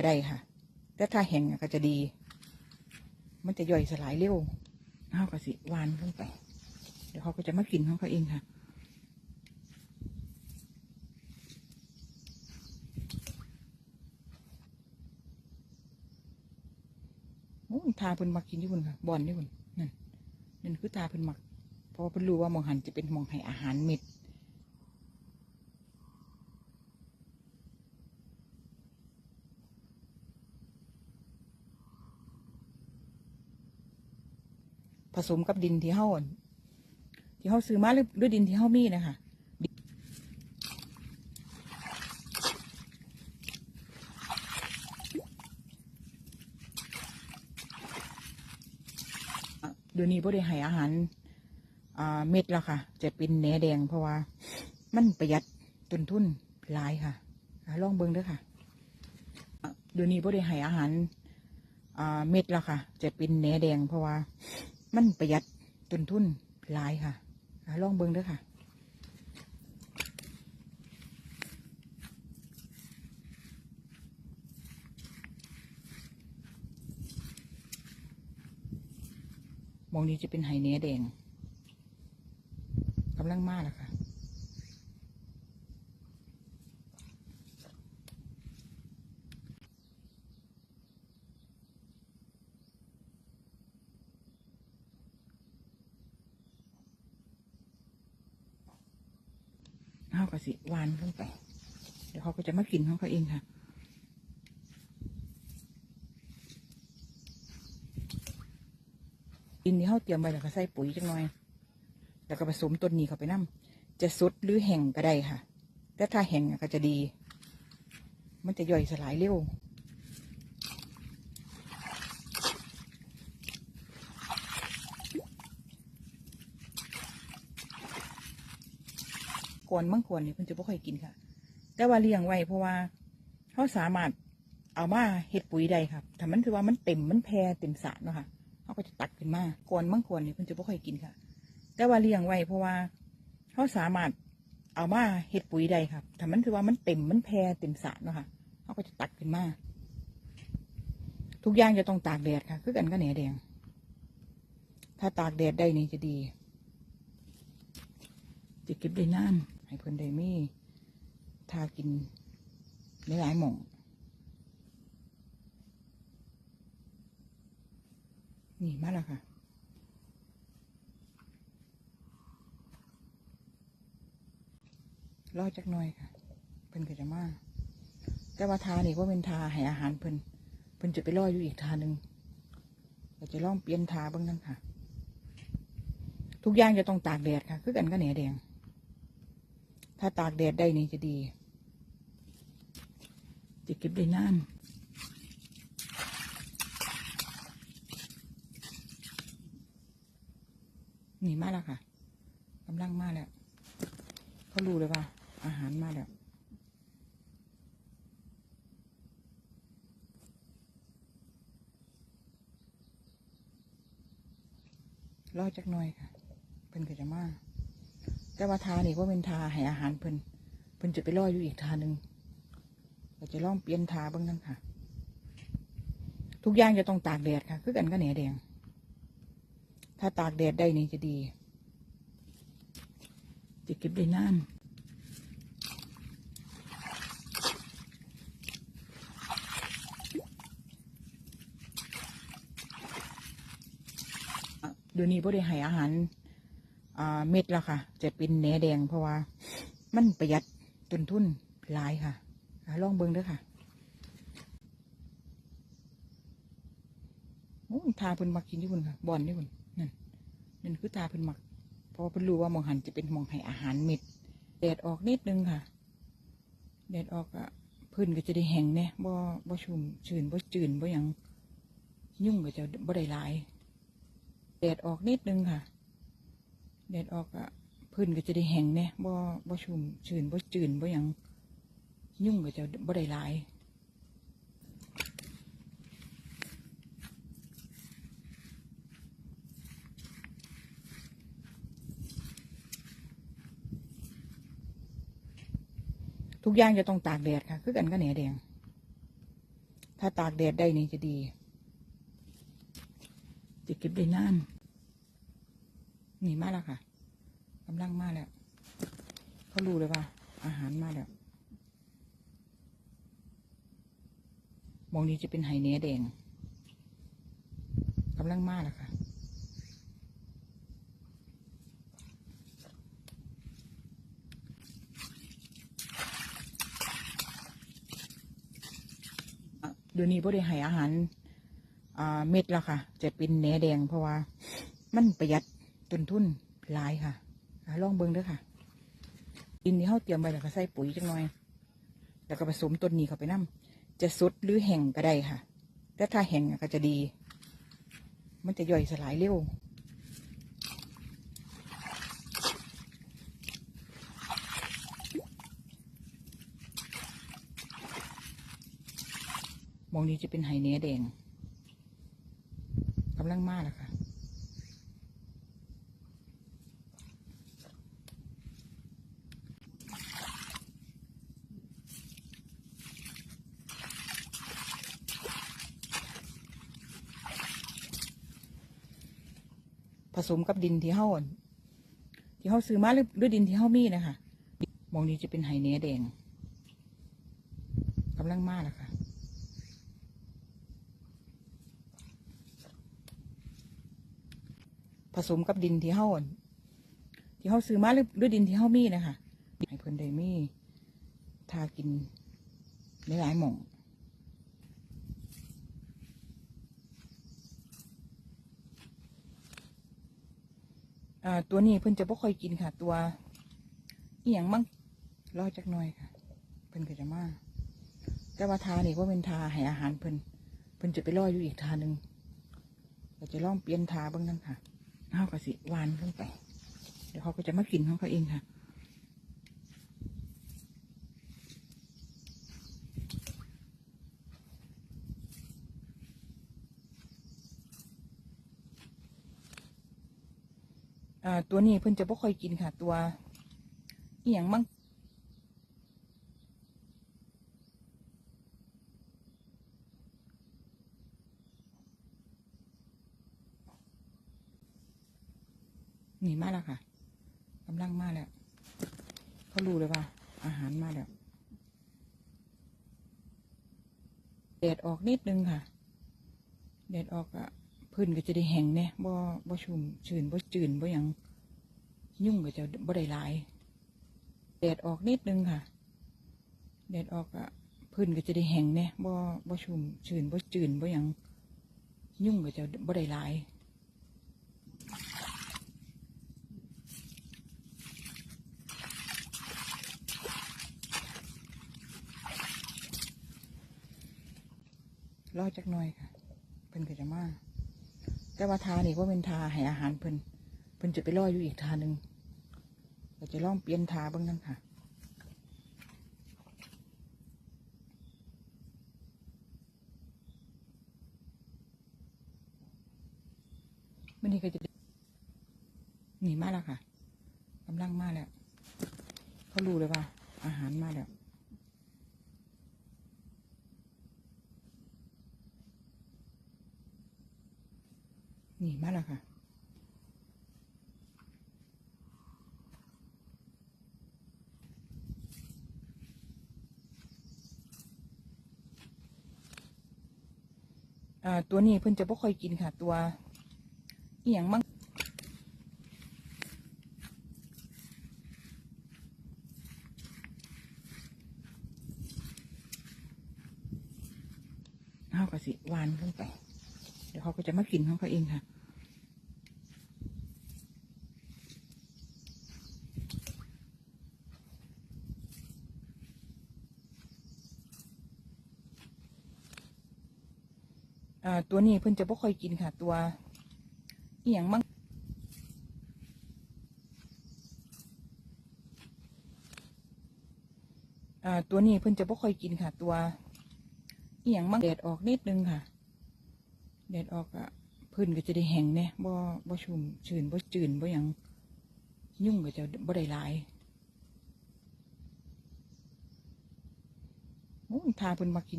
ก็ได้ค่ะ แต่ถ้าแห้งก็จะดี มันจะย่อยสลายเร็วเอาก็สิวานลงไป เดี๋ยวเขาก็จะมากินของเขาเองค่ะโอ้ยทาเพิ่นมักกินที่คุณค่ะบอนที่คุณนั่นนั่นคือทาเพิ่นมัก เพราะว่าเพิ่นรู้ว่ามองหันจะเป็นมองให้อาหารเม็ดผ สมกับดินที่เฮาอั่นที่เฮาซื้อมาหรือด้วยดินที่เฮามีนะคะเดี๋ยวนี้บ่ได้ให้อาหารเม็ดแล้วค่ะ จะเป็นแหนแดงเพราะว่า มันประหยัดต้นทุนหลายค่ะอ่าลองเบิ่งเด้อค่ะเดี๋ยวนี้บ่ได้ให้อาหารเม็ดแล้วค่ะ จะเป็นแหนแดงเพราะว่า มันประหยัดต้นทุนหลายค่ะลองเบิ้งด้วยค่ะมองนี้จะเป็นไหเนื้อแดงกำลังมากแล้วค่ะ เขาก็สิวานลงไป เดี๋ยวเขาก็จะมากินของเขาเองค่ะดินที่เขาเตรียมไว้แล้วก็ใส่ปุ๋ยจังหน่อย แล้วก็ผสมต้นนี้เข้าไปน้ำจะสดหรือแห้งก็ได้ค่ะ แต่ถ้าแห้งก็จะดี มันจะย่อยสลายเร็ว ก่อนมั่งควรนี่เพิ่นจะบ่ค่อยกินค่ะ แต่ว่าเลี้ยงไว้เพราะว่าเขาสามารถเอามาเฮ็ดปุ๋ยได้ครับถ้ามันถือว่ามันเต็มมันแพร่เต็มสระเนาะค่ะเขาก็จะตักขึ้นมาก่อนมั่งควรนี่เพิ่นจะบ่ค่อยกินค่ะ แต่ว่าเลี้ยงไว้เพราะว่าเขาสามารถเอามาเฮ็ดปุ๋ยได้ครับถ้ามันถือว่ามันเต็มมันแพร่เต็มสระเนาะค่ะเขาก็จะตักขึ้นมาทุกอย่างจะต้องตากแดดค่ะ คือกันก็แหนแดง ถ้าตากแดดได้นี่จะดี จะเก็บได้นาน ให้เพิ่อนได้มีทากินหลายๆหม่องนี่มาแล้วค่ะรอจักหน่อยค่ะ เพิ่นก็จะมาแต่ว่าทานี่ก็เป็นทาให้อาหารเพิ่นเพิ่นจะไปรออยู่อีกทาหนึ่งเราจะลองเปลี่ยนทาบ้างกันค่ะ ทุกอย่างจะต้องตากแดดค่ะ คือกันก็แหนแดง ถ้าตากแดดได้นี่จะดี จะเก็บได้นานนี่มาแล้วค่ะกำลังมาแล้วเขารู้เลยว่า อาหารมาแล้วรอจักหน่อยค่ะเพิ่นก็จมา แต่ว่าทานี่ก็เป็นทาให้อาหารเพิ่นเพิ่นจะไปรออยู่อีกทาหนึ่งเราจะลองเปลี่ยนทาบ้างกันค่ะ ทุกอย่างจะต้องตากแดดค่ะ คือกันก็แหนียแดง ถ้าตากแดดได้นี่จะดี จะเก็บได้นานเดี๋ยวนี้บ่ได้ให้อาหาร เม็ดแล้วค่ะ จะเป็นแหนแดงเพราะว่า มันประหยัดต้นทุนหลายค่ะลองเบิ่งด้อค่ะโอ้ทาเพิ่นมักกินที่คุณค่ะบอนที่คุณนั่นนั่นคือทาเพิ่นมักเพราะว่าเพิ่นรู้ว่ามองหันจะเป็นมองให้อาหารเม็ดแดดออกนิดนึงค่ะแดดออกอะพื้นก็จะได้แห้งเนี่ยบ่บ่ชุ่มชื้นบ่จืนบ่ยังยุ่งก็จะบ่ได้หลายแดดออกนิดนึงค่ะ แดดออกอะพื้นก็จะได้แห้งเนี่ยบ่บ่ชุ่มชื้นบ่จืนบ่หยังยุ่งก็จะบ่ได้หลายทุกอย่างจะต้องตากแดดค่ะ คือกันก็แหนียแดง ถ้าตากแดดได้นี่จะดี จะเก็บได้นาน นี่มาแล้วค่ะกำลังมาแล้วเขารู้เลยว่า อาหารมาแล้วมองนี้จะเป็นไหเนื้อแดงกำลังมาแล้วค่ะเดี๋ยวนี้บ่ได้ให้อาหารเม็ดแล้วค่ะ จะเป็นแหนแดงเพราะว่า มันประหยัด ต้นทุนหลายค่ะอะลองเบิ่งเด้อค่ะ ดินที่เฮาเตรียมไว้แล้วก็ใส่ปุ๋ยจังหน่อย แล้วก็ผสมต้นนี้เข้าไปนํจะสดหรือแห้งก็ได้ค่ะ แต่ถ้าแห้งก็จะดี มันจะย่อยสลายเร็วมองนี้จะเป็นไหเนื้อแดงกำลังมากแล้วค่ะ ผ สมกับดินที่เฮาอั่นที่เฮาซื้อมาหรือด้วยดินที่เฮามีนะคะมองนี้จะเป็นไหเนื้อแดงกำลังมาแล้วค่ะผสมกับดินที่เฮาอั่นที่เฮาซื้อมาหรือด้วยดินที่เฮามีนะคะให้เพิ่นได้มีทากินหลายๆหม่อง ตัวนี้เพิ่นจะบ่ค่อยกินค่ะ ตัวอีหยังมั่งรอจักหน่อยค่ะ เพิ่นก็จะมาแต่ว่าทานี่ก็เป็นทาให้อาหารเพิ่นเพิ่นจะไปรออยู่อีกทาหนึ่งเราจะลองเปลี่ยนทาบ้างนั่นค่ะเขาก็สิวานลงไป เดี๋ยวเขาก็จะมากินของเขาเองค่ะ อ่าตัวนี้เพิ่นจะบ่ค่อยกินค่ะ ตัวอีหยังมั่งนี่มาแล้วค่ะกำลังมาแล้วเขารู้เลยว่า อาหารมาแล้วแดดออกนิดนึงค่ะแดดออกอะ พื้นก็จะได้แห้งเนี่ยบ่บ่ชุ่มชื้นบ่จืนบ่หยังยุ่งก็จะบ่ได้หลายแดดออกนิดนึงค่ะแดดออกอะพื้นก็จะได้แห้งเนี่ยบ่บ่ชุ่มชื้นบ่จืนบ่หยังยุ่งก็จะบ่ได้หลายรอจักหน่อยค่ะเพิ่นก็จะมา แต่ว่าทานี่ก็เป็นทาให้อาหารเพิ่นเพิ่นจะไปรออยู่อีกทาหนึ่งเราจะลองเปลี่ยนทาบ้างนั่นค่ะมันนี่ก็จะหนีมาแล้วค่ะกำลังมาแล้วเขารู้เลยว่า อาหารมาแล้ว นี่มาแล้วค่ะอ่าตัวนี้เพิ่นจะบ่ค่อยกินค่ะ ตัวอีหยังมั่งเขาก็สิหวานลงไป เดี๋ยวเขาก็ จะมากินของเขาเองค่ะตัวนี้เพิ่นจะบ่ค่อยกินค่ะ ตัวเอียงมั่งตัวนี้เพิ่นจะบ่ค่อยกินค่ะ ตัวเอียงมั่งแดดออกนิดนึงค่ะ แดดออกอะพื้นก็จะได้แห้งเนี่ยบ่บ่ชุ่มชื้นบ่จืนบ่หยังยุ่งก็จะบ่ได้หลายโอ้ทาเพิ่นมากินยู